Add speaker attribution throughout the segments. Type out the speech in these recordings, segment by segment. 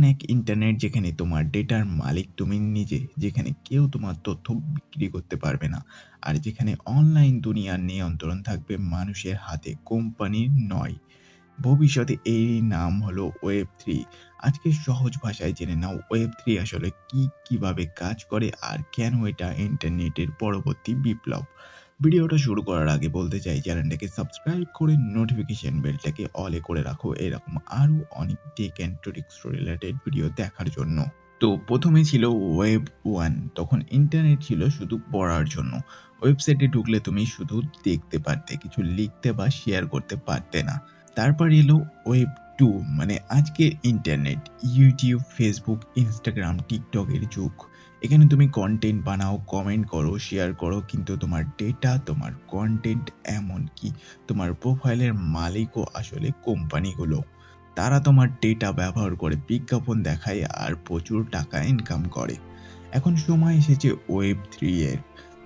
Speaker 1: এমন এক ইন্টারনেট যেখানে তোমার ডেটার মালিক তুমি নিজে, যেখানে কেউ তোমার তথ্য বিক্রি করতে পারবে না। আর যেখানে অনলাইন দুনিয়ার নিয়ন্ত্রণ থাকবে মানুষের হাতে, কোম্পানির নয়। ভবিষ্যতে এরই নাম হলো ওয়েব থ্রি আজকে সহজ ভাষায় জেনে নাও ওয়েব থ্রি আসলে কি, কীভাবে কাজ করে আর কেন এটা ইন্টারনেটের পরবর্তী বিপ্লব। ভিডিওটা শুরু করার আগে বলতে চাই চ্যানেলটাকে সাবস্ক্রাইব করে নোটিফিকেশন বেলটাকে অলে করে রাখো। এরকম আরও অনেক tech and tricks related video দেখার জন্য। তো প্রথমে ছিল ওয়েব ওয়ান তখন ইন্টারনেট ছিল শুধু পড়ার জন্য। ওয়েবসাইটে ঢুকলে তুমি শুধু দেখতে পারতে, কিছু লিখতে বা শেয়ার করতে পারতে না। তারপর এলো ওয়েব টু মানে আজকের ইন্টারনেট ইউটিউব ফেসবুক ইনস্টাগ্রাম টিকটকের যুগ। এখানে তুমি কন্টেন্ট বানাও কমেন্ট করো শেয়ার করো, কিন্তু তোমার ডেটা তোমার কন্টেন্ট এমনকি তোমার প্রোফাইলের মালিকও আসলে কোম্পানিগুলো। তারা তোমার ডেটা ব্যবহার করে বিজ্ঞাপন দেখায় আর প্রচুর টাকা ইনকাম করে। এখন সময় এসেছে ওয়েব থ্রি এর।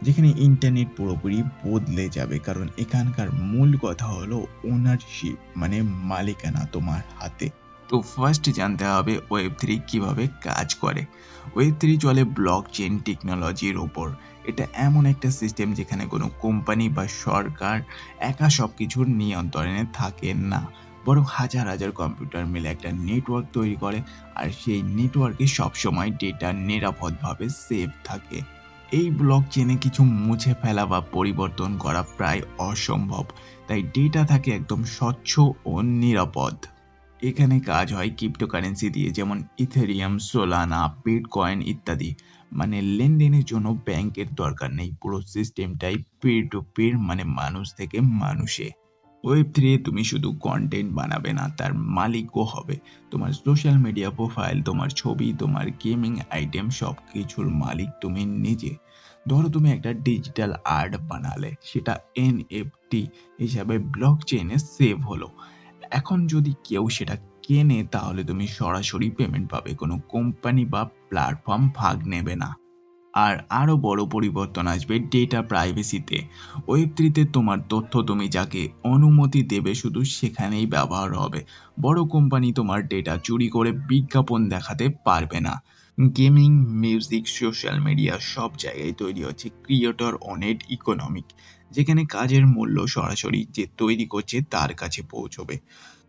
Speaker 1: যেখানে ইন্টারনেট পুরোপুরি বদলে যাবে, কারণ এখানকার মূল কথা হলো ওনারশিপ মানে মালিকানা তোমার হাতে। তো ফার্স্ট জানতে হবে ওয়েব থ্রি কীভাবে কাজ করে। ওয়েব থ্রি চলে ব্লক চেন টেকনোলজির ওপর। এটা এমন একটা সিস্টেম যেখানে কোনো কোম্পানি বা সরকার একা সব কিছুর নিয়ন্ত্রণে থাকে না। বরং হাজার হাজার কম্পিউটার মিলে একটা নেটওয়ার্ক তৈরি করে, আর সেই নেটওয়ার্কে সবসময় ডেটা নিরাপদভাবে সেভ থাকে। এই ব্লক চেনে কিছু মুছে ফেলা বা পরিবর্তন করা প্রায় অসম্ভব। তাই ডেটা থাকে একদম স্বচ্ছ ও নিরাপদ। এখানে কাজ হয় ক্রিপ্টোকারেন্সি দিয়ে, যেমন ইথেরিয়াম সোলানা বিটকয়েন ইত্যাদি। মানে লেনদেনের জন্য ব্যাংকের দরকার নেই। পুরো সিস্টেমটাই পির টু পির মানে মানুষ থেকে মানুষে। ওয়েব থ্রি তুমি শুধু কন্টেন্ট বানাবে না, তার মালিকও হবে। তোমার সোশ্যাল মিডিয়া প্রোফাইল তোমার ছবি, তোমার গেমিং আইটেম সব কিছুর মালিক তুমি নিজে। ধরো তুমি একটা ডিজিটাল আর্ট বানালে, সেটা এন এনএফটি হিসাবে ব্লক চেনে সেভ হলো। এখন যদি কেউ সেটা কেনে, তাহলে তুমি সরাসরি পেমেন্ট পাবে। কোনো কোম্পানি বা প্ল্যাটফর্ম ভাগ নেবে না। আর আরও বড় পরিবর্তন আসবে ডেটা প্রাইভেসিতে ওয়েব থ্রিতে তোমার তথ্য তুমি যাকে অনুমতি দেবে শুধু সেখানেই ব্যবহার হবে। বড় কোম্পানি তোমার ডেটা চুরি করে বিজ্ঞাপন দেখাতে পারবে না। গেমিং মিউজিক সোশ্যাল মিডিয়া সব জায়গায় তৈরি হচ্ছে ক্রিয়েটর অনেট ইকোনমিক যেখানে কাজের মূল্য সরাসরি যে তৈরি করছে তার কাছে পৌঁছবে।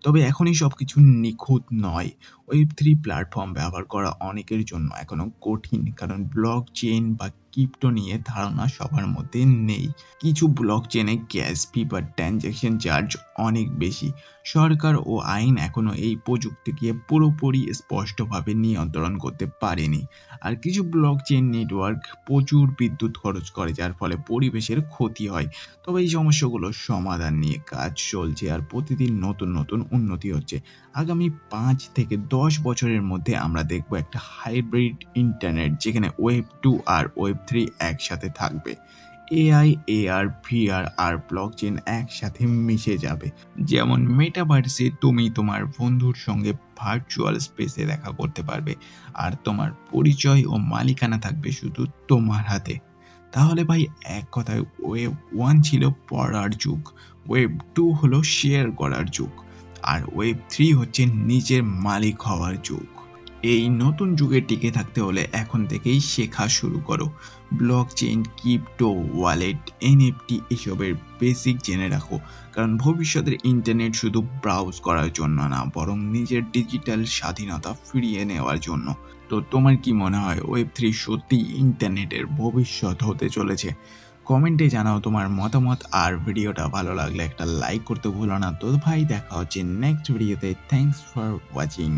Speaker 1: তবে এখনই সব কিছু নিখুঁত নয়। ওয়েব থ্রি প্ল্যাটফর্ম ব্যবহার করা অনেকের জন্য এখনও কঠিন, কারণ ব্লক চেন বা ক্রিপ্টো নিয়ে ধারণা সবার মধ্যে নেই। কিছু ব্লক চেনে গ্যাস ফি বা ট্রানজ্যাকশন চার্জ অনেক বেশি। সরকার ও আইন এখনও এই প্রযুক্তিকে পুরোপুরি স্পষ্টভাবে নিয়ন্ত্রণ করতে পারেনি। আর কিছু ব্লক চেন নেটওয়ার্ক প্রচুর বিদ্যুৎ খরচ করে, যার ফলে পরিবেশের ক্ষতি হয়। তবে এই সমস্যাগুলোর সমাধান নিয়ে কাজ চলছে, আর প্রতিদিন নতুন নতুন উন্নতি হচ্ছে। আগামী পাঁচ থেকে দশ বছরের মধ্যে আমরা দেখব একটা হাইব্রিড ইন্টারনেট যেখানে ওয়েব টু আর ওয়েব থ্রি একসাথে থাকবে। এআই, এআর, ভিআর আর ব্লক চেন একসাথে মিশে যাবে। যেমন মেটাভার্সে তুমি তোমার বন্ধুর সঙ্গে ভার্চুয়াল স্পেসে দেখা করতে পারবে আর তোমার পরিচয় ও মালিকানা থাকবে শুধু তোমার হাতে। তাহলে ভাই, এক কথায় ওয়েব ওয়ান ছিল পড়ার যুগ, ওয়েব টু হলো শেয়ার করার যুগ। আর ওয়েব থ্রি হচ্ছে নিজের মালিক হওয়ার যুগ। এই নতুন যুগে টিকে থাকতে হলে এখন থেকেই শেখা শুরু করো। Blockchain crypto wallet NFT এসবের বেসিক জেনে রাখো। কারণ ভবিষ্যতের ইন্টারনেট শুধু ব্রাউজ করার জন্য না, বরং নিজের ডিজিটাল স্বাধীনতা ফিরিয়ে নেওয়ার জন্য। তো তোমার কি মনে হয় ওয়েব থ্রি সত্যি ইন্টারনেটের ভবিষ্যৎ হতে চলেছে? কমেন্টে জানাও তোমার মতামত আর ভিডিওটা ভালো লাগলে একটা লাইক করতে ভুলো না। তো ভাই, দেখা হচ্ছে নেক্সট ভিডিওতে থ্যাংকস ফর ওয়াচিং